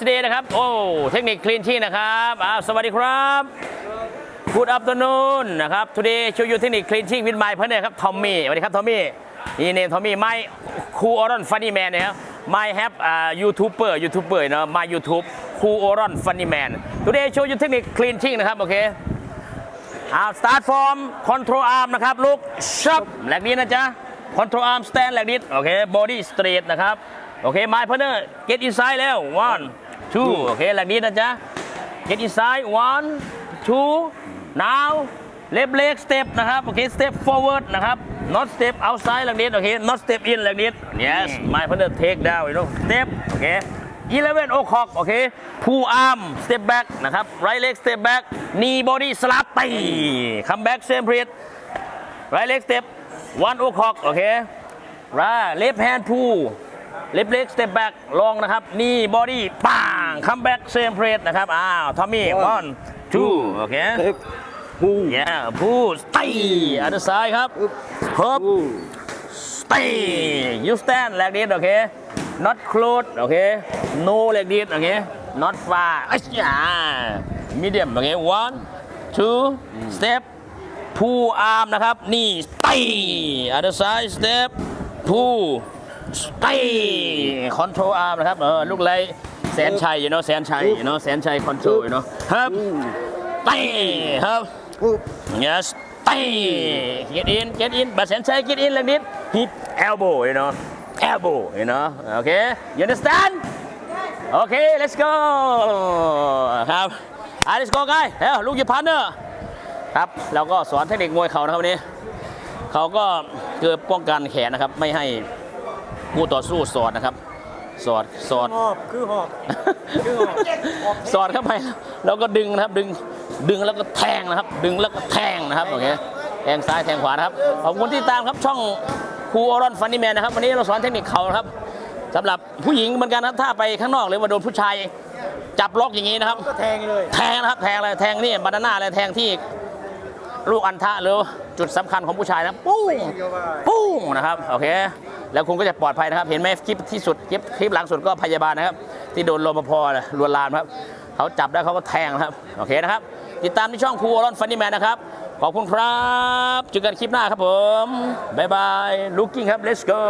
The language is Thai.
สเดย์นะครับ โอ้ เทคนิคคลีนชีนะครับอ่าสวัสดีครับ Good afternoon นะครับ today show you technique cleaning with my partner ครับ Tommy สวัสดีครับ Tommy นี่เนม Tommy my cool oron funny man นะครับ my have อ่า YouTuber YouTuber เนอะ my YouTube cool oron funny man today show you technique cleaning นะครับ โอเคเอา start from control arm นะครับ look sharp แหลกนี้นะจ๊ะ control arm stand แหลกนี้โอเค body straight นะครับ โอเค my partner get inside แล้ว one two โอเคแหลกนี้นะจ๊ะ get inside one two now left leg step นะครับโอเค step forward นะครับ not step outside หลังนี้โอเค not step in หลังนี้ yes my partner take down you know step โอเค11 o'clock โอเค pull arm step back นะครับ right leg step back knee body slap ตี come back same breath right leg step one o'clock โอเค right left hand pull left leg step back ลงนะครับ knee body ปัง come back same breath นะครับ อ้าวทอมมี่ one two โอเคเทปหู yeah pull stay other side ครับ hop หู stay you stand like this โอเค not close โอเค no like this โอเค not far อ้ยา medium โอเค one two step pull arm นะครับ นี่ stay other side step ไต้คอนโทรอาร์มนะครับเออลูกเลยแสนชัยอยู่เนาะแสนชัยเนาะแสนชัยคอนโทรอยู่เนาะครับไต้ครับ yes ไต้เก็ตอินเก็ตอินบัตแสนชัยเก็ตอินเล็กนิดฮิปเอลโบยู่เนาะเอลโบ you know. Okay, you understand? Okay, let's go. ครับอะ let's go guys เฮ้ยลูกยิพันเนอร์ครับเราก็สอนเทคนิคมวยเขานะครับวันนี้ เขาก็คือป้องกันแขนนะครับ ไม่ให้ ผู้ต่อสู้สอดนะครับ สอดสอดหอบคือหอบคือหอบสอดเข้าไปแล้วก็ดึงนะครับดึงดึงแล้วก็แทงนะครับ ดึงแล้วก็แทงนะครับโอเคแทงซ้ายแทงขวานะครับขอบคุณที่ตามครับช่องครูออรอนฟันนี่แมนนะครับ วันนี้เราสอนเทคนิคเขานะครับสำหรับผู้หญิงเหมือนกันนะครับถ้าไปข้างนอกหรือว่าโดนผู้ชายจับล็อกอย่างนี้นะครับก็แทงเลยแทงนะครับแทงเลยแทงนี่บานาน่าเลยแทงที่ลูกอันทะหรือจุดสำคัญของผู้ชายนะปุ้งเดียวว่าปุ้งนะครับโอเค แล้วคุณก็จะปลอดภัยนะครับ เห็นไหมคลิปที่สุดคลิปคลิปหลังสุดก็พยาบาลนะครับ ที่โดนรปภลวนลามครับเขาจับได้เขาก็แทงนะครับโอเคนะครับ ติดตามที่ช่องครูออรอนฟันนี่แมนนะครับ ขอบคุณครับเจอกันคลิปหน้าครับผมบ๊ายบายลูกกิ้งครับ let's go